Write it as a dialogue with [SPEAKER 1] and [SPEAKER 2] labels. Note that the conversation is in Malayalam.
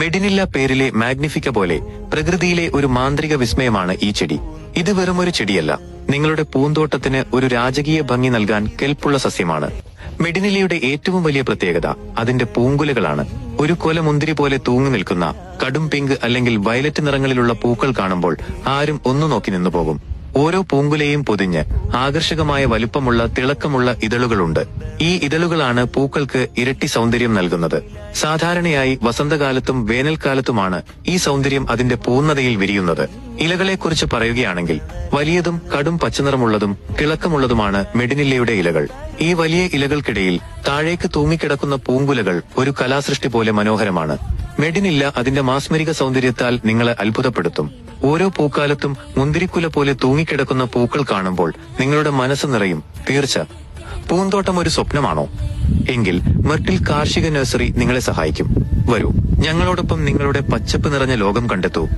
[SPEAKER 1] മെഡിനില്ല പേരിലെ മാഗ്നിഫിക്ക പോലെ പ്രകൃതിയിലെ ഒരു മാന്ത്രിക വിസ്മയമാണ് ഈ ചെടി. ഇത് വെറും ഒരു ചെടിയല്ല. നിങ്ങളുടെ പൂന്തോട്ടത്തിന് ഒരു രാജകീയ ഭംഗി നൽകാൻ കെൽപ്പുള്ള സസ്യമാണ്. മെഡിനിലയുടെ ഏറ്റവും വലിയ പ്രത്യേകത അതിന്റെ പൂങ്കുലകളാണ്. ഒരു കൊല മുന്തിരി പോലെ തൂങ്ങി നിൽക്കുന്ന കടും പിങ്ക് അല്ലെങ്കിൽ വയലറ്റ് നിറങ്ങളിലുള്ള പൂക്കൾ കാണുമ്പോൾ ആരും ഒന്നു നോക്കി നിന്നു പോകും ഓരോ പൂങ്കുലയും പൊതിഞ്ഞ് ആകർഷകമായ വലുപ്പമുള്ള തിളക്കമുള്ള ഇതളുകളുണ്ട്. ഈ ഇതളുകളാണ് പൂക്കൾക്ക് ഇരട്ടി സൗന്ദര്യം നൽകുന്നത്. സാധാരണയായി വസന്തകാലത്തും വേനൽക്കാലത്തുമാണ് ഈ സൗന്ദര്യം അതിന്റെ പൂർണതയിൽ വിരിയുന്നത്. ഇലകളെക്കുറിച്ച് പറയുകയാണെങ്കിൽ വലിയതും കടും പച്ചനിറമുള്ളതും തിളക്കമുള്ളതുമാണ് മെഡിനില്ലയുടെ ഇലകൾ. ഈ വലിയ ഇലകൾക്കിടയിൽ താഴേക്ക് തൂങ്ങിക്കിടക്കുന്ന പൂങ്കുലകൾ ഒരു കലാസൃഷ്ടി പോലെ മനോഹരമാണ്. മെഡിനില്ല അതിന്റെ മാസ്മരിക സൗന്ദര്യത്താൽ നിങ്ങളെ അത്ഭുതപ്പെടുത്തും. ഓരോ പൂക്കാലത്തും മുന്തിരിക്കുല പോലെ തൂങ്ങിക്കിടക്കുന്ന പൂക്കൾ കാണുമ്പോൾ നിങ്ങളുടെ മനസ്സ് നിറയും. തീർച്ച. പൂന്തോട്ടം ഒരു സ്വപ്നമാണോ? എങ്കിൽ മെർട്ടിൽ കാർഷിക നഴ്സറി നിങ്ങളെ സഹായിക്കും. വരൂ. ഞങ്ങളോടൊപ്പം നിങ്ങളുടെ പച്ചപ്പ് നിറഞ്ഞ ലോകം കണ്ടെത്തൂ.